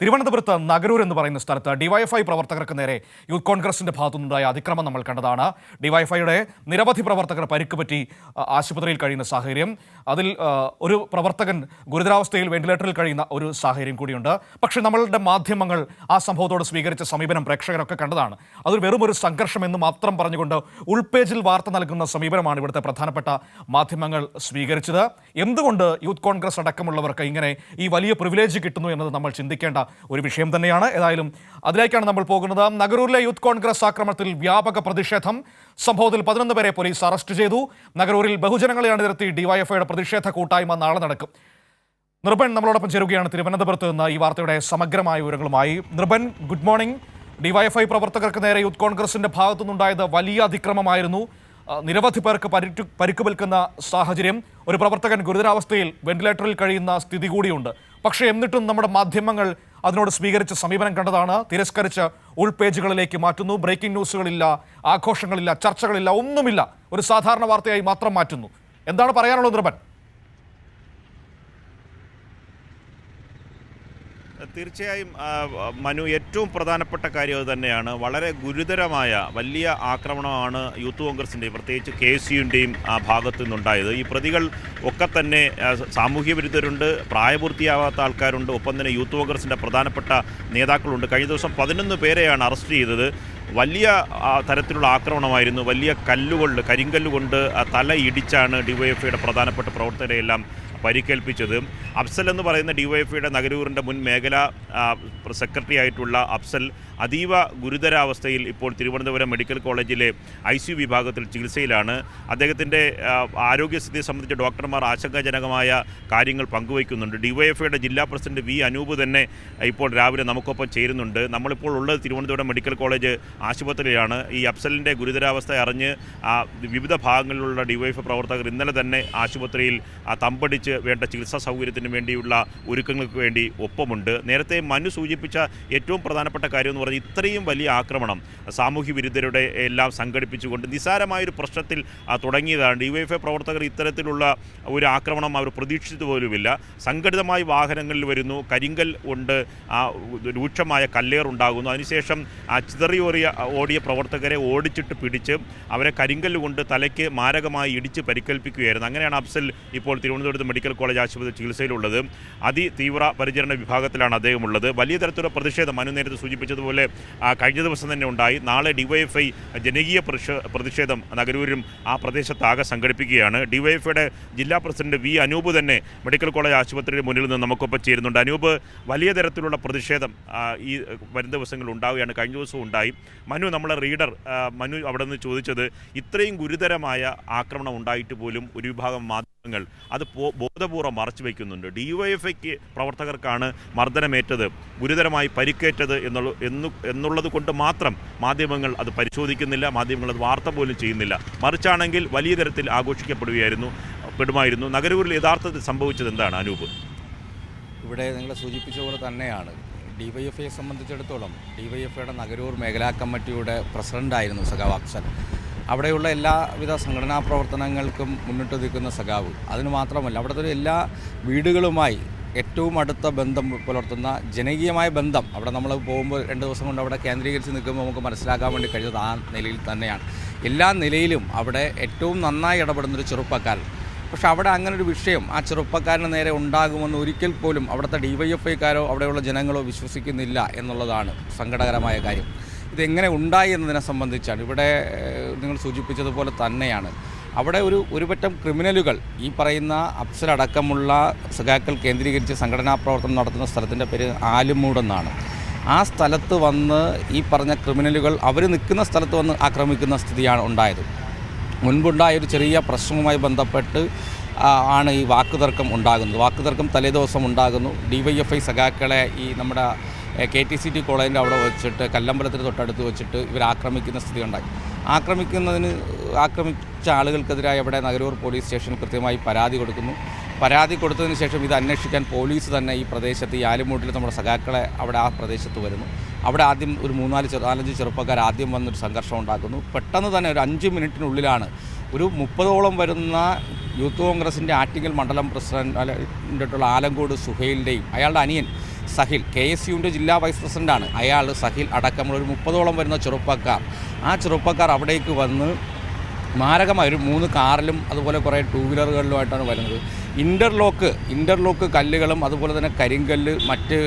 തിരുവനന്തപുരത്ത് നഗരൂർ എന്ന് പറയുന്ന സ്ഥലത്ത് ഡിവൈഎഫ്ഐ പ്രവർത്തകർക്ക് നേരെ യൂത്ത് കോൺഗ്രസിന്റെ ഭാഗത്തുനിന്നുണ്ടായ അതിക്രമം നമ്മൾ കണ്ടതാണ്. ഡിവൈഎഫ്ഐയുടെ നിരവധി പ്രവർത്തകർ പരിക്ക് പറ്റി ആശുപത്രിയിൽ കഴിയുന്ന സാഹചര്യം അതിൽ ഒരു പ്രവർത്തകൻ ഗുരുതരാവസ്ഥയിൽ വെന്റിലേറ്ററിൽ കഴിയുന്ന ഒരു സാഹചര്യം കൂടിയുണ്ട്. പക്ഷേ നമ്മളുടെ മാധ്യമങ്ങൾ ആ സംഭവത്തോട് സ്വീകരിച്ച സമീപനം പ്രേക്ഷകരൊക്കെ കണ്ടതാണ്. അതൊരു വെറും ഒരു സംഘർഷം എന്ന് മാത്രം പറഞ്ഞുകൊണ്ട് ഉൾപേജിൽ വാർത്ത നൽകുന്ന സമീപനമാണ് ഇവിടുത്തെ പ്രധാനപ്പെട്ട മാധ്യമങ്ങൾ സ്വീകരിച്ചത്. എന്തുകൊണ്ട് യൂത്ത് കോൺഗ്രസ് അടക്കമുള്ളവർക്ക് ഇങ്ങനെ ഈ വലിയ പ്രിവിലേജ് കിട്ടുന്നു എന്നത് നമ്മൾ ചിന്തിക്കേണ്ട ഒരു വിഷയം തന്നെയാണ്. ഏതായാലും അതിലേക്കാണ് നമ്മൾ പോകുന്നത്. നഗരൂരിലെ യൂത്ത് കോൺഗ്രസ് ആക്രമണത്തിൽ വ്യാപക പ്രതിഷേധം. സംഭവത്തിൽ പതിനൊന്ന് പേരെ പോലീസ് അറസ്റ്റ് ചെയ്തു. നഗരൂരിൽ ബഹുജനങ്ങളെ അണിനിരത്തി ഡിവൈഎഫ്ഐയുടെ പ്രതിഷേധ കൂട്ടായ്മ നാളെ നടക്കും. നിർഭൻ നമ്മളോടൊപ്പം ചേരുകയാണ് തിരുവനന്തപുരത്ത് നിന്ന് ഈ വാർത്തയുടെ സമഗ്രമായ വിവരങ്ങളുമായി. നിർഭൻ ഗുഡ് മോർണിംഗ് ഡിവൈഎഫ്ഐ പ്രവർത്തകർക്ക് നേരെ യൂത്ത് കോൺഗ്രസിന്റെ ഭാഗത്തുനിന്നുണ്ടായത് വലിയ അതിക്രമമായിരുന്നു. നിരവധി പേർക്ക് പരിക്ക് പരിക്കുപേൽക്കുന്ന സാഹചര്യം ഒരു പ്രവർത്തകൻ ഗുരുതരാവസ്ഥയിൽ വെന്റിലേറ്ററിൽ കഴിയുന്ന സ്ഥിതി കൂടിയുണ്ട്. പക്ഷേ എന്നിട്ടും നമ്മുടെ മാധ്യമങ്ങൾ അതിനോട് സ്വീകരിച്ച സമീപനം കണ്ടതാണ്. തിരസ്കരിച്ച് ഉൾപേജുകളിലേക്ക് മാറ്റുന്നു. ബ്രേക്കിംഗ് ന്യൂസുകളില്ല ആഘോഷങ്ങളില്ല ചർച്ചകളില്ല ഒന്നുമില്ല. ഒരു സാധാരണ വാർത്തയായി മാത്രം മാറ്റുന്നു. എന്താണ് പറയാനുള്ളത് നിർഭൻ തീർച്ചയായും മനു ഏറ്റവും പ്രധാനപ്പെട്ട കാര്യം അത് തന്നെയാണ്. വളരെ ഗുരുതരമായ വലിയ ആക്രമണമാണ് യൂത്ത് കോൺഗ്രസിന്റെയും പ്രത്യേകിച്ച് കെ എസ് യുവിന്റെയും ഭാഗത്തു നിന്നുണ്ടായത്. ഈ പ്രതികൾ ഒക്കെ തന്നെ സാമൂഹ്യ വിരുദ്ധരുണ്ട് പ്രായപൂർത്തിയാവാത്ത ആൾക്കാരുണ്ട് ഒപ്പം തന്നെ യൂത്ത് കോൺഗ്രസിന്റെ പ്രധാനപ്പെട്ട നേതാക്കളുണ്ട്. കഴിഞ്ഞ ദിവസം പതിനൊന്ന് പേരെയാണ് അറസ്റ്റ് ചെയ്തത്. വലിയ തരത്തിലുള്ള ആക്രമണമായിരുന്നു. വലിയ കല്ലുകൊണ്ട് കരിങ്കല്ലുകൊണ്ട് തല ഇടിച്ചാണ് ഡിവൈഎഫ്ഐയുടെ പ്രധാനപ്പെട്ട പ്രവർത്തകരെയെല്ലാം പരിക്കേൽപ്പിച്ചത് അഫ്സൽ എന്ന് പറയുന്ന ഡിവൈഎഫ്ഐയുടെ നഗരൂറിന്റെ മുൻ മേഖല സെക്രട്ടറി ആയിട്ടുള്ള അഫ്സൽ അതീവ ഗുരുതരാവസ്ഥയിൽ ഇപ്പോൾ തിരുവനന്തപുരം മെഡിക്കൽ കോളേജിലെ ഐ സി വിഭാഗത്തിൽ ചികിത്സയിലാണ്. അദ്ദേഹത്തിന്റെ ആരോഗ്യസ്ഥിതിയെ സംബന്ധിച്ച് ഡോക്ടർമാർ ആശങ്കാജനകമായ കാര്യങ്ങൾ പങ്കുവയ്ക്കുന്നുണ്ട്. ഡിവൈഎഫ്ഐയുടെ ജില്ലാ പ്രസിഡന്റ് വി അനൂപ് തന്നെ ഇപ്പോൾ രാവിലെ നമുക്കൊപ്പം ചേരുന്നുണ്ട്. നമ്മളിപ്പോൾ ഉള്ളത് തിരുവനന്തപുരം മെഡിക്കൽ കോളേജ് ആശുപത്രിയിലാണ്. ഈ അഫ്സലിന്റെ ഗുരുതരാവസ്ഥ അറിഞ്ഞ് വിവിധ ഭാഗങ്ങളിലുള്ള ഡിവൈഎഫ് പ്രവർത്തകർ ഇന്നലെ തന്നെ ആശുപത്രിയിൽ തമ്പടിച്ച് വേണ്ട ചികിത്സാ സൗകര്യത്തിന് വേണ്ടിയുള്ള ഒരുക്കങ്ങൾക്ക് വേണ്ടി ഒപ്പമുണ്ട്. നേരത്തെ മനു സൂചിപ്പിച്ച ഏറ്റവും പ്രധാനപ്പെട്ട കാര്യം എന്ന് പറഞ്ഞാൽ ഇത്രയും വലിയ ആക്രമണം സാമൂഹ്യ വിരുദ്ധരുടെ എല്ലാം സംഘടിപ്പിച്ചുകൊണ്ട് നിസ്സാരമായൊരു പ്രശ്നത്തിൽ തുടങ്ങിയതാണ് ഡിവൈഎഫ്ഐ പ്രവർത്തകർ ഇത്തരത്തിലുള്ള ഒരു ആക്രമണം അവർ പ്രതീക്ഷിച്ചത് പോലുമില്ല. സംഘടിതമായി വാഹനങ്ങളിൽ വരുന്നു. കരിങ്കൽ ഉണ്ട് രൂക്ഷമായ കല്ലേറുണ്ടാകുന്നു അതിനുശേഷം ചിതറിയോറിയ ഓടിയ പ്രവർത്തകരെ ഓടിച്ചിട്ട് പിടിച്ച് അവരെ കരിങ്കല്ലുകൊണ്ട് തലയ്ക്ക് മാരകമായി ഇടിച്ച് പരിക്കേൽപ്പിക്കുകയായിരുന്നു. അങ്ങനെയാണ് അഫ്സൽ ഇപ്പോൾ തിരുവനന്തപുരത്ത് മെഡിക്കൽ കോളേജ് ആശുപത്രി ചികിത്സയിലുള്ളത്. അതിതീവ്ര പരിചരണ വിഭാഗത്തിലാണ് അദ്ദേഹം ഉള്ളത് വലിയ തരത്തിലുള്ള പ്രതിഷേധം മനു നേരത്തെ സൂചിപ്പിച്ചതുപോലെ കഴിഞ്ഞ ദിവസം തന്നെ ഉണ്ടായി. നാളെ ഡിവൈഎഫ്ഐ ജനകീയ പ്രതിഷേ- പ്രതിഷേധം നഗരൂരും ആ പ്രദേശത്താകെ സംഘടിപ്പിക്കുകയാണ്. ഡിവൈഎഫ്ഐയുടെ ജില്ലാ പ്രസിഡന്റ് വി അനൂപ് തന്നെ മെഡിക്കൽ കോളേജ് ആശുപത്രിയുടെ മുന്നിൽ നിന്ന് നമുക്കൊപ്പം ചേരുന്നുണ്ട്. അനൂപ് വലിയ തരത്തിലുള്ള പ്രതിഷേധം ഈ വരും ദിവസങ്ങളിൽ ഉണ്ടാവുകയാണ്. കഴിഞ്ഞ ദിവസവും ഉണ്ടായി. മനു നമ്മളെ റീഡർ മനു അവിടെ നിന്ന് ചോദിച്ചത് ഇത്രയും ഗുരുതരമായ ആക്രമണം ഉണ്ടായിട്ട് പോലും ഒരു വിഭാഗം മാധ്യമങ്ങൾ അത് പോ- ബോധപൂർവം മറച്ചു വയ്ക്കുന്നുണ്ട്. ഡി വൈ എഫ് ഐക്ക് പ്രവർത്തകർക്കാണ് മർദ്ദനമേറ്റത് ഗുരുതരമായി പരിക്കേറ്റത് എന്നുള്ള എന്നു എന്നുള്ളത് കൊണ്ട് മാത്രം മാധ്യമങ്ങൾ അത് പരിശോധിക്കുന്നില്ല മാധ്യമങ്ങൾ അത് വാർത്ത പോലും ചെയ്യുന്നില്ല. മറിച്ചാണെങ്കിൽ വലിയ തരത്തിൽ ആഘോഷിക്കപ്പെടുകയായിരുന്നു പെടുമായിരുന്നു. നഗരൂരിൽ യഥാർത്ഥത്തിൽ സംഭവിച്ചത് എന്താണ് അനൂപ്? ഇവിടെ നിങ്ങൾ സൂചിപ്പിച്ച പോലെ തന്നെയാണ്. ഡി വൈ എഫ് ഐയെ സംബന്ധിച്ചിടത്തോളം ഡി വൈ എഫ് ഐയുടെ നഗരൂർ മേഖലാ കമ്മിറ്റിയുടെ പ്രസിഡന്റായിരുന്നു സഖാവ് അവിടെയുള്ള എല്ലാവിധ സംഘടനാ പ്രവർത്തനങ്ങൾക്കും മുന്നിട്ട് നിൽക്കുന്ന സഖാവ്. അതിന് മാത്രമല്ല അവിടുത്തെ എല്ലാ വീടുകളുമായി ഏറ്റവും അടുത്ത ബന്ധം പുലർത്തുന്ന ജനകീയമായ ബന്ധം അവിടെ നമ്മൾ പോകുമ്പോൾ രണ്ട് ദിവസം കൊണ്ട് അവിടെ കേന്ദ്രീകരിച്ച് നിൽക്കുമ്പോൾ നമുക്ക് മനസ്സിലാക്കാൻ വേണ്ടി കഴിയുന്നത് ആ നിലയിൽ തന്നെയാണ്. എല്ലാ നിലയിലും അവിടെ ഏറ്റവും നന്നായി ഇടപെടുന്നൊരു ചെറുപ്പക്കാരൻ. പക്ഷെ അവിടെ അങ്ങനെ ഒരു വിഷയം ആ ചെറുപ്പക്കാരന് നേരെ ഉണ്ടാകുമെന്ന് ഒരിക്കൽ പോലും അവിടുത്തെ ഡി വൈ എഫ് ഐക്കാരോ അവിടെയുള്ള ജനങ്ങളോ വിശ്വസിക്കുന്നില്ല എന്നുള്ളതാണ് സങ്കടകരമായ കാര്യം. ഇതെങ്ങനെ ഉണ്ടായി എന്നതിനെ സംബന്ധിച്ചാണ്. ഇവിടെ നിങ്ങൾ സൂചിപ്പിച്ചതുപോലെ തന്നെയാണ്. അവിടെ ഒരു ഒരുപറ്റം ക്രിമിനലുകൾ ഈ പറയുന്ന അപ്സലടക്കമുള്ള സഖാക്കൾ കേന്ദ്രീകരിച്ച് സംഘടനാ പ്രവർത്തനം നടത്തുന്ന സ്ഥലത്തിന്റെ പേര് ആലുമൂടെന്നാണ് ആ സ്ഥലത്ത് വന്ന് ഈ പറഞ്ഞ ക്രിമിനലുകൾ അവർ നിൽക്കുന്ന സ്ഥലത്ത് വന്ന് ആക്രമിക്കുന്ന സ്ഥിതിയാണ് ഉണ്ടായത്. മുൻപുണ്ടായ ഒരു ചെറിയ പ്രശ്നവുമായി ബന്ധപ്പെട്ട് ആണ് ഈ വാക്കുതർക്കം ഉണ്ടാകുന്നത്. വാക്കുതർക്കം തലേദിവസം ഉണ്ടാകുന്നു. ഡി വൈ എഫ് ഐ സഖാക്കളെ ഈ നമ്മുടെ കെ ടി സി ടി കോളേജിന്റെ അവിടെ വെച്ചിട്ട് കല്ലമ്പലത്തിന് തൊട്ടടുത്ത് വെച്ചിട്ട് ഇവർ ആക്രമിക്കുന്ന സ്ഥിതി ഉണ്ടായി. ആക്രമിക്കുന്നതിന് ആക്രമിച്ച ആളുകൾക്കെതിരായി അവിടെ നഗരൂർ പോലീസ് സ്റ്റേഷൻ കൃത്യമായി പരാതി കൊടുക്കുന്നു. പരാതി കൊടുത്തതിന് ശേഷം ഇത് അന്വേഷിക്കാൻ പോലീസ് തന്നെ ഈ പ്രദേശത്ത് ഈ ആലുമൂട്ടിൽ നമ്മുടെ സഖാക്കളെ അവിടെ ആ പ്രദേശത്ത് വരുന്നു. അവിടെ ആദ്യം ഒരു മൂന്നാൽ നാലഞ്ച് ചെറുപ്പക്കാർ ആദ്യം വന്നൊരു സംഘർഷം ഉണ്ടാക്കുന്നു. പെട്ടെന്ന് തന്നെ ഒരു അഞ്ച് മിനിറ്റിനുള്ളിലാണ് ഒരു മുപ്പതോളം വരുന്ന യൂത്ത് കോൺഗ്രസിന്റെ ആറ്റിങ്ങൽ മണ്ഡലം പ്രസിഡന്റ് ആലങ്കോട് സുഹൈലിന്റെയും അയാളുടെ അനിയൻ സഹിൽ കെ എസ് യുവിന്റെ ജില്ലാ വൈസ് പ്രസിഡന്റാണ് അയാൾ സഹിൽ അടക്കമുള്ള ഒരു മുപ്പതോളം വരുന്ന ചെറുപ്പക്കാർ. ആ ചെറുപ്പക്കാർ അവിടേക്ക് വന്ന് മാരകമായ ഒരു മൂന്ന് കാറിലും അതുപോലെ കുറേ ടൂ വീലറുകളിലുമായിട്ടാണ് വരുന്നത്. ഇന്റർലോക്ക് ഇന്റർലോക്ക് കല്ലുകളും അതുപോലെ തന്നെ കരിങ്കല്ല് മറ്റ്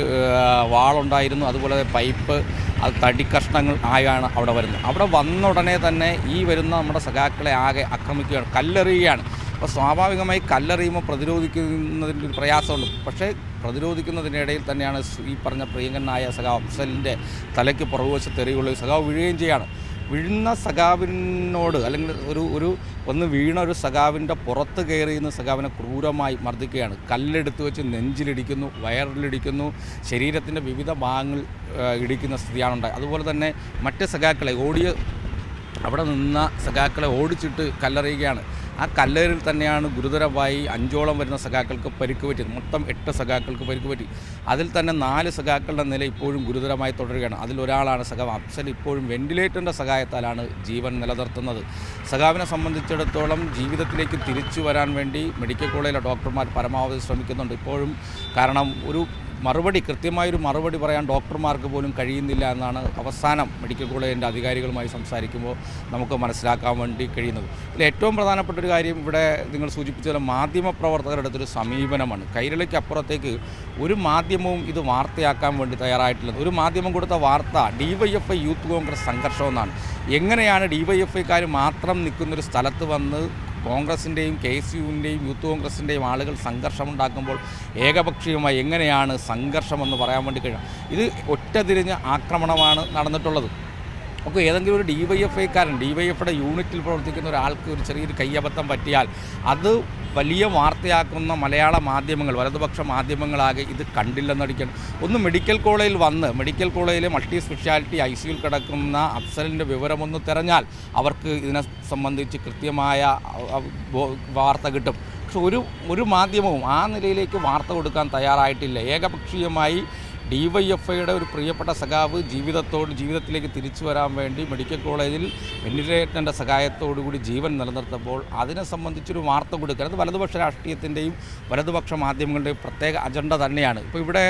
വാളുണ്ടായിരുന്നു. അതുപോലെ പൈപ്പ് അത് തടിക്കഷ്ണങ്ങൾ ആയാണ് അവിടെ വരുന്നത്. അവിടെ വന്ന ഉടനെ തന്നെ ഈ വരുന്ന നമ്മുടെ സഖാക്കളെ ആകെ ആക്രമിക്കുകയാണ് കല്ലെറിയുകയാണ്. അപ്പോൾ സ്വാഭാവികമായി കല്ലെറിയുമ്പോൾ പ്രതിരോധിക്കുന്നതിന്റെ ഒരു പ്രയാസമുണ്ട്. പക്ഷേ പ്രതിരോധിക്കുന്നതിനിടയിൽ തന്നെയാണ് ഈ പറഞ്ഞ പ്രിയങ്കനായ സഖാവ് അഫ്സലിന്റെ തലയ്ക്ക് പുറകുവശത്ത് എറിയുള്ള സഖാവ് വീഴുകയും ചെയ്യാണ്. വീഴുന്ന സഖാവിനോട് അല്ലെങ്കിൽ ഒരു ഒരു ഒന്ന് വീണ ഒരു സഖാവിന്റെ പുറത്ത് കയറിയുന്ന സഖാവിനെ ക്രൂരമായി മർദ്ദിക്കുകയാണ്. കല്ലെടുത്ത് വെച്ച് നെഞ്ചിലിടിക്കുന്നു വയറിലിടിക്കുന്നു ശരീരത്തിന്റെ വിവിധ ഭാഗങ്ങൾ ഇടിക്കുന്ന സ്ഥിതിയാണ് ഉണ്ടായത് അതുപോലെ തന്നെ മറ്റ് സഖാക്കളെ ഓടിയ അവിടെ നിന്ന സഖാക്കളെ ഓടിച്ചിട്ട് കല്ലെറിയുകയാണ്. ആ കല്ലേറിൽ തന്നെയാണ് ഗുരുതരമായി അഞ്ചോളം വരുന്ന സഖാക്കൾക്ക് പരിക്ക് പറ്റിയത് മൊത്തം എട്ട് സഖാക്കൾക്ക് പരിക്ക് പറ്റി അതിൽ തന്നെ നാല് സഖാക്കളുടെ നില ഇപ്പോഴും ഗുരുതരമായി തുടരുകയാണ്. അതിലൊരാളാണ് സഖാവ്. അഫ്സൽ ഇപ്പോഴും വെന്റിലേറ്ററിന്റെ സഹായത്താലാണ് ജീവൻ നിലനിർത്തുന്നത്. സഖാവിനെ സംബന്ധിച്ചിടത്തോളം ജീവിതത്തിലേക്ക് തിരിച്ചു വരാൻ വേണ്ടി മെഡിക്കൽ കോളേജിലെ ഡോക്ടർമാർ പരമാവധി ശ്രമിക്കുന്നുണ്ട്. ഇപ്പോഴും കാരണം ഒരു മറുപടി കൃത്യമായൊരു മറുപടി പറയാൻ ഡോക്ടർമാർക്ക് പോലും കഴിയുന്നില്ല എന്നാണ് അവസാനം മെഡിക്കൽ കോളേജിന്റെ അധികാരികളുമായി സംസാരിക്കുമ്പോൾ നമുക്ക് മനസ്സിലാക്കാൻ വേണ്ടി കഴിയുന്നത്. ഇതിൽ ഏറ്റവും പ്രധാനപ്പെട്ട ഒരു കാര്യം ഇവിടെ നിങ്ങൾ സൂചിപ്പിച്ചതുപോലെ മാധ്യമപ്രവർത്തകരുടെ അടുത്തൊരു സമീപനമാണ്. കൈരളിക്ക് അപ്പുറത്തേക്ക് ഒരു മാധ്യമവും ഇത് വാർത്തയാക്കാൻ വേണ്ടി തയ്യാറായിട്ടില്ല. ഒരു മാധ്യമം കൊടുത്ത വാർത്ത D Y F I youth Congress സംഘർഷമെന്നാണ് എങ്ങനെയാണ് ഡിവൈഎഫ്ഐക്കാർ മാത്രം നിൽക്കുന്നൊരു സ്ഥലത്ത് വന്ന് കോൺഗ്രസിന്റെയും കെ എസ് യുവിന്റെയും യൂത്ത് കോൺഗ്രസിന്റെയും ആളുകൾ സംഘർഷമുണ്ടാക്കുമ്പോൾ ഏകപക്ഷീയമായി എങ്ങനെയാണ് സംഘർഷമെന്ന് പറയാൻ വേണ്ടി കഴിയുക ഇത് ഒറ്റതിരിഞ്ഞ ആക്രമണമാണ് നടന്നിട്ടുള്ളത്. അപ്പോൾ ഏതെങ്കിലും ഒരു ഡി വൈ എഫ് ഐക്കാരൻ ഡി വൈ എഫിയുടെ യൂണിറ്റിൽ പ്രവർത്തിക്കുന്ന ഒരാൾക്ക് ഒരു ചെറിയൊരു കയ്യബദ്ധം പറ്റിയാൽ അത് വലിയ വാർത്തയാക്കുന്ന മലയാള മാധ്യമങ്ങൾ വലതുപക്ഷ മാധ്യമങ്ങളാകെ ഇത് കണ്ടില്ലെന്നടിക്കണം ഒന്ന് മെഡിക്കൽ കോളേജിൽ വന്ന് മെഡിക്കൽ കോളേജിലെ മൾട്ടി സ്പെഷ്യാലിറ്റി ഐ സിയിൽ കിടക്കുന്ന അഫ്സലിന്റെ വിവരമൊന്ന് തിരഞ്ഞാൽ അവർക്ക് ഇതിനെ സംബന്ധിച്ച് കൃത്യമായ വാർത്ത കിട്ടും. പക്ഷെ ഒരു ഒരു മാധ്യമവും ആ നിലയിലേക്ക് വാർത്ത കൊടുക്കാൻ തയ്യാറായിട്ടില്ല. ഏകപക്ഷീയമായി ഡി വൈ എഫ് ഐയുടെ ഒരു പ്രിയപ്പെട്ട സഖാവ് ജീവിതത്തോട് ജീവിതത്തിലേക്ക് തിരിച്ചു വരാൻ വേണ്ടി മെഡിക്കൽ കോളേജിൽ വെന്റിലേറ്ററിന്റെ സഹായത്തോടുകൂടി ജീവൻ നിലനിർത്തുമ്പോൾ അതിനെ സംബന്ധിച്ചൊരു വാർത്ത കൊടുക്കുക അത് വലതുപക്ഷ രാഷ്ട്രീയത്തിന്റെയും വലതുപക്ഷ മാധ്യമങ്ങളുടെയും പ്രത്യേക അജണ്ട തന്നെയാണ്. ഇപ്പോൾ ഇവിടെ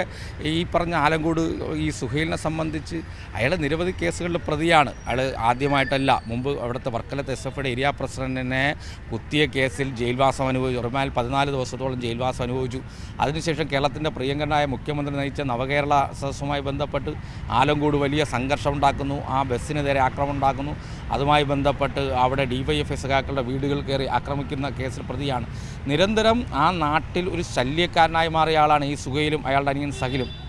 ഈ പറഞ്ഞ ആലങ്കോട് ഈ സുഹൈലിനെ സംബന്ധിച്ച് അയാൾ നിരവധി കേസുകളുടെ പ്രതിയാണ്. അയാൾ ആദ്യമായിട്ടല്ല മുമ്പ് അവിടുത്തെ വർക്കലത്തെ എസ് എഫ് ഏരിയ പ്രസിഡന്റിനെ കുത്തിയ കേസിൽ ജയിൽവാസം അനുഭവിച്ചു. റിമാൽ പതിനാല് ദിവസത്തോളം ജയിൽവാസം അനുഭവിച്ചു. അതിനുശേഷം കേരളത്തിന്റെ പ്രിയങ്കരനായ മുഖ്യമന്ത്രി നയിച്ച നവകേരള സദസ്സുമായി ബന്ധപ്പെട്ട് ആലങ്കോട് വലിയ സംഘർഷം ഉണ്ടാക്കുന്നു. ആ ബസ്സിനെതിരെ ആക്രമണം ഉണ്ടാക്കുന്നു. അതുമായി ബന്ധപ്പെട്ട് അവിടെ ഡിവൈഎഫ്ഐ എസുകാക്കളുടെ വീടുകൾ കയറി ആക്രമിക്കുന്ന കേസിൽ പ്രതിയാണ്. നിരന്തരം ആ നാട്ടിൽ ഒരു ശല്യക്കാരനായി മാറിയ ആളാണ് ഈ സുഖയിലും അയാളുടെ അനിയൻ സഹിലും.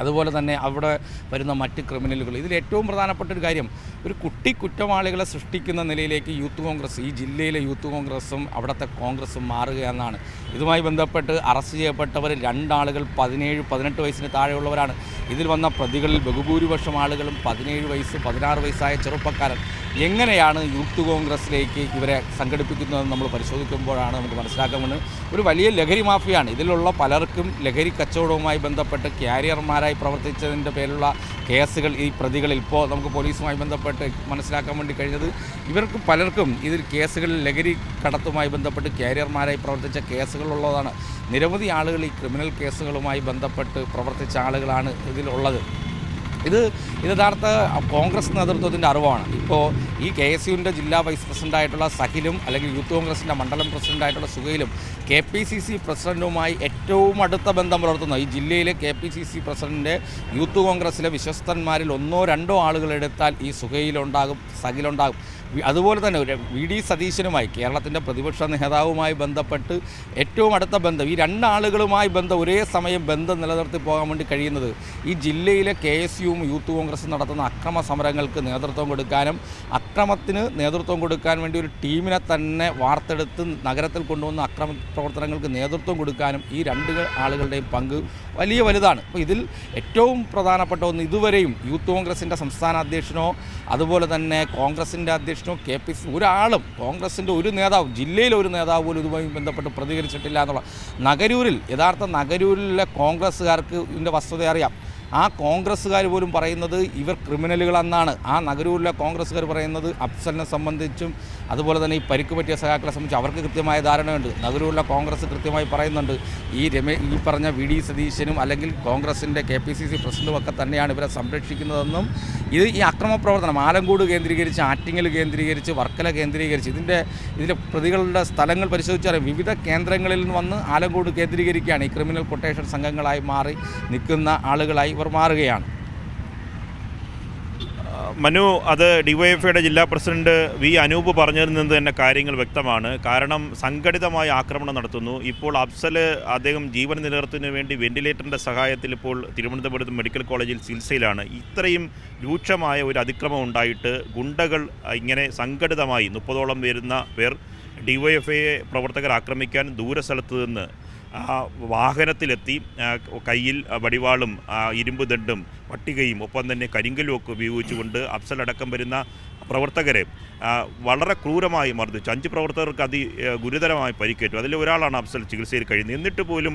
അതുപോലെ തന്നെ അവിടെ വരുന്ന മറ്റ് ക്രിമിനലുകൾ. ഇതിൽ ഏറ്റവും പ്രധാനപ്പെട്ട ഒരു കാര്യം ഒരു കുട്ടി കുറ്റവാളികളെ സൃഷ്ടിക്കുന്ന നിലയിലേക്ക് യൂത്ത് കോൺഗ്രസ് ഈ ജില്ലയിലെ യൂത്ത് കോൺഗ്രസും അവിടുത്തെ കോൺഗ്രസും മാറുക എന്നാണ്. ഇതുമായി ബന്ധപ്പെട്ട് അറസ്റ്റ് ചെയ്യപ്പെട്ടവർ രണ്ടാളുകൾ പതിനേഴ് പതിനെട്ട് വയസ്സിന് താഴെയുള്ളവരാണ്. ഇതിൽ വന്ന പ്രതികളിൽ ബഹുഭൂരിപക്ഷം ആളുകളും പതിനേഴ് വയസ്സ് പതിനാറ് വയസ്സായ ചെറുപ്പക്കാരൻ. എങ്ങനെയാണ് യൂത്ത് കോൺഗ്രസിലേക്ക് ഇവരെ സംഘടിപ്പിക്കുന്നതെന്ന് നമ്മൾ പരിശോധിക്കുമ്പോഴാണ് നമുക്ക് മനസ്സിലാക്കാൻ വേണ്ടി ഒരു വലിയ ലഹരി മാഫിയാണ്. ഇതിലുള്ള പലർക്കും ലഹരി കച്ചവടവുമായി ബന്ധപ്പെട്ട് ക്യാരിയർമാരായി പ്രവർത്തിച്ചതിന്റെ പേരിലുള്ള കേസുകൾ ഈ പ്രതികളിൽ ഇപ്പോൾ നമുക്ക് പോലീസുമായി ബന്ധപ്പെട്ട് മനസ്സിലാക്കാൻ വേണ്ടി കഴിഞ്ഞത് ഇവർക്ക് പലർക്കും ഇതിൽ കേസുകളിൽ ലഹരി കടത്തുമായി ബന്ധപ്പെട്ട് കാരിയർമാരായി പ്രവർത്തിച്ച കേസുകളുള്ളതാണ് നിരവധി ആളുകൾ ഈ ക്രിമിനൽ കേസുകളുമായി ബന്ധപ്പെട്ട് പ്രവർത്തിച്ച ആളുകളാണ് ഇതിലുള്ളത് ഇത് യഥാർത്ഥ കോൺഗ്രസ് നേതൃത്വത്തിന്റെ അറിവാണ്. ഇപ്പോൾ ഈ കെ എസ് യുവിന്റെ ജില്ലാ വൈസ് പ്രസിഡന്റായിട്ടുള്ള സഹിലും അല്ലെങ്കിൽ യൂത്ത് കോൺഗ്രസിന്റെ മണ്ഡലം പ്രസിഡന്റായിട്ടുള്ള സുഹയിലും കെ പി സി സി പ്രസിഡന്റുമായി ഏറ്റവും അടുത്ത ബന്ധം പുലർത്തുന്ന. ഈ ജില്ലയിലെ K P C C president youth കോൺഗ്രസിലെ വിശ്വസ്തന്മാരിൽ ഒന്നോ രണ്ടോ ആളുകൾ എടുത്താൽ ഈ സുഹയിലുണ്ടാകും സഹിലുണ്ടാകും വി- അതുപോലെ തന്നെ വി ഡി സതീശനുമായി കേരളത്തിന്റെ പ്രതിപക്ഷ നേതാവുമായി ബന്ധപ്പെട്ട് ഏറ്റവും അടുത്ത ബന്ധം ഈ രണ്ടാളുകളുമായി ബന്ധം ഒരേ സമയം ബന്ധം നിലനിർത്തി പോകാൻ വേണ്ടി കഴിയുന്നത് ഈ ജില്ലയിലെ കെ എസ് യുവും യൂത്ത് കോൺഗ്രസും നടത്തുന്ന അക്രമ സമരങ്ങൾക്ക് നേതൃത്വം കൊടുക്കാനും അക്രമത്തിന് നേതൃത്വം കൊടുക്കാൻ വേണ്ടി ഒരു ടീമിനെ തന്നെ വാർത്തെടുത്ത് നഗരത്തിൽ കൊണ്ടുവന്ന അക്രമ പ്രവർത്തനങ്ങൾക്ക് നേതൃത്വം കൊടുക്കാനും ഈ രണ്ട് ആളുകളുടെയും പങ്ക് വലിയ വലുതാണ്. അപ്പോൾ ഇതിൽ ഏറ്റവും പ്രധാനപ്പെട്ട ഒന്ന് ഇതുവരെയും യൂത്ത് കോൺഗ്രസിന്റെ സംസ്ഥാന അധ്യക്ഷനോ അതുപോലെ തന്നെ കോൺഗ്രസിന്റെ അധ്യക്ഷനോ കെ പി സി ഒരാളും കോൺഗ്രസിന്റെ ഒരു നേതാവും ജില്ലയിലെ ഒരു നേതാവ് പോലും ഇതുമായി ബന്ധപ്പെട്ട് പ്രതികരിച്ചിട്ടില്ല എന്നുള്ള നഗരൂരിൽ യഥാർത്ഥ നഗരൂരിലെ കോൺഗ്രസ്സുകാർക്ക് ഇതിന്റെ വസ്തുത അറിയാം. ആ കോൺഗ്രസ്സുകാർ പോലും പറയുന്നത് ഇവർ ക്രിമിനലുകളെന്നാണ്. ആ നഗരൂരിലെ കോൺഗ്രസ്സുകാർ പറയുന്നത് അഫ്സലിനെ സംബന്ധിച്ചും അതുപോലെ തന്നെ ഈ പരിക്ക് പറ്റിയ സഹാക്കളെ സംബന്ധിച്ച് അവർക്ക് കൃത്യമായ ധാരണയുണ്ട്. നഗരൂരിലെ കോൺഗ്രസ് കൃത്യമായി പറയുന്നുണ്ട്. ഈ രമേ ഈ പറഞ്ഞ വി ഡി സതീശനും അല്ലെങ്കിൽ കോൺഗ്രസിന്റെ കെ പി സി സി പ്രസിഡന്റുമൊക്കെ തന്നെയാണ് ഇവരെ സംരക്ഷിക്കുന്നതെന്നും ഇത് ഈ അക്രമ പ്രവർത്തനം ആലങ്കോട് കേന്ദ്രീകരിച്ച് ആറ്റിങ്ങൽ കേന്ദ്രീകരിച്ച് വർക്കല കേന്ദ്രീകരിച്ച് ഇതിന്റെ ഇതിലെ പ്രതികളുടെ സ്ഥലങ്ങൾ പരിശോധിച്ചാൽ വിവിധ കേന്ദ്രങ്ങളിൽ നിന്ന് വന്ന് ആലങ്കോട് കേന്ദ്രീകരിക്കുകയാണ്. ഈ ക്രിമിനൽ കൊട്ടേഷൻ സംഘങ്ങളായി മാറി നിൽക്കുന്ന ആളുകളായി ഇവർ മാറുകയാണ്. മനു അത് ഡിവൈഎഫ്ഐയുടെ ജില്ലാ പ്രസിഡന്റ് വി അനൂപ് പറഞ്ഞതിൽ നിന്ന് തന്നെ കാര്യങ്ങൾ വ്യക്തമാണ്. കാരണം സംഘടിതമായ ആക്രമണം നടത്തുന്നു. ഇപ്പോൾ അഫ്സൽ അദ്ദേഹം ജീവൻ നിലനിർത്തുന്നതിന് വേണ്ടി വെന്റിലേറ്ററിന്റെ സഹായത്തിൽ ഇപ്പോൾ തിരുവനന്തപുരത്ത് മെഡിക്കൽ കോളേജിൽ ചികിത്സയിലാണ്. ഇത്രയും രൂക്ഷമായ ഒരു അതിക്രമം ഉണ്ടായിട്ട് ഗുണ്ടകൾ ഇങ്ങനെ സംഘടിതമായി മുപ്പതോളം വരുന്ന പേർ ഡിവൈഎഫ്ഐയെ പ്രവർത്തകർ ആക്രമിക്കാൻ ദൂരസ്ഥലത്ത് നിന്ന് വാഹനത്തിലെത്തി കയ്യിൽ വടിവാളും ഇരുമ്പ് ദണ്ടും പട്ടികയും ഒപ്പം തന്നെ കരിങ്കലും ഒക്കെ ഉപയോഗിച്ചുകൊണ്ട് അഫ്സൽ അടക്കം വരുന്ന പ്രവർത്തകരെ വളരെ ക്രൂരമായി മർദ്ദിച്ചു. അഞ്ച് പ്രവർത്തകർക്ക് അതി ഗുരുതരമായി പരിക്കേറ്റു. അതിൽ ഒരാളാണ് അഫ്സൽ ചികിത്സയിൽ കഴിയുന്നത്. എന്നിട്ട് പോലും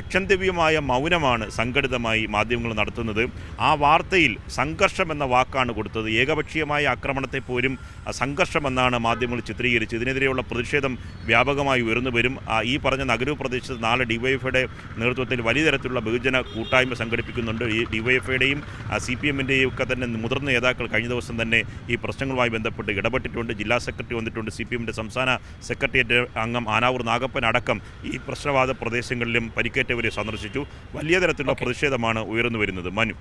അക്ഷന്തവ്യമായ മൗനമാണ് സംഘടിതമായി മാധ്യമങ്ങൾ നടത്തുന്നത്. ആ വാർത്തയിൽ സംഘർഷം എന്ന വാക്കാണ് കൊടുത്തത്. ഏകപക്ഷീയമായ ആക്രമണത്തെ പോലും സംഘർഷമെന്നാണ് മാധ്യമങ്ങൾ ചിത്രീകരിച്ചത്. ഇതിനെതിരെയുള്ള പ്രതിഷേധം വ്യാപകമായി ഉയർന്നു വരും. ഈ പറഞ്ഞ നഗരവ് പ്രദേശത്ത് നാളെ ഡിവൈഎഫ്ഐയുടെ നേതൃത്വത്തിൽ വലിയ തരത്തിലുള്ള ബഹുജന കൂട്ടായ്മ സംഘടിപ്പിക്കുന്നുണ്ട്. ഈ ഡിവൈഎഫ്ഐയുടെയും സി പി എമ്മിന്റെയും ഒക്കെ തന്നെ മുതിർന്ന നേതാക്കൾ കഴിഞ്ഞ ദിവസം തന്നെ ഈ പ്രശ്നങ്ങളുമായി ബന്ധപ്പെട്ട് ഇടപെട്ടിട്ടുണ്ട്. ജില്ലാ സെക്രട്ടറി വന്നിട്ടുണ്ട്. സി പി എമ്മിന്റെ സംസ്ഥാന സെക്രട്ടേറിയറ്റ് അംഗം ആനാവൂർ നാഗപ്പൻ അടക്കം ഈ പ്രശ്നവാദ പ്രദേശങ്ങളിലും പരിക്കേറ്റവരെ സന്ദർശിച്ചു. വലിയ തരത്തിലുള്ള പ്രതിഷേധമാണ് ഉയർന്നു വരുന്നത്. Manu.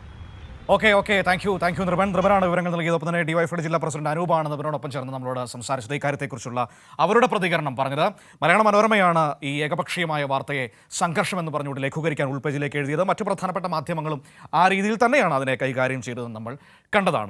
Okay okay thank you thank you Nirban നിർബനാണ് വിവരങ്ങൾ നൽകിയത്. ഒപ്പം തന്നെ ഡിവൈഫിയുടെ ജില്ലാ പ്രസിഡന്റ് അനൂപാണ് നിർബനോടൊപ്പം ചേർന്ന് നമ്മളോട് സംസാരിച്ചത്. ഇക്കാര്യത്തെക്കുറിച്ചുള്ള അവരുടെ പ്രതികരണം പറഞ്ഞത്. മലയാള മനോരമയാണ് ഈ ഏകപക്ഷീയമായ വാർത്തയെ സംഘർഷം എന്ന് പറഞ്ഞുകൊണ്ട് ലഘൂകരിക്കാൻ ഉൾപേജിലേക്ക് എഴുതിയത്. മറ്റു പ്രധാനപ്പെട്ട മാധ്യമങ്ങളും ആ രീതിയിൽ തന്നെയാണ് അതിനെ കൈകാര്യം ചെയ്തതെന്ന് നമ്മൾ കണ്ടതാണ്.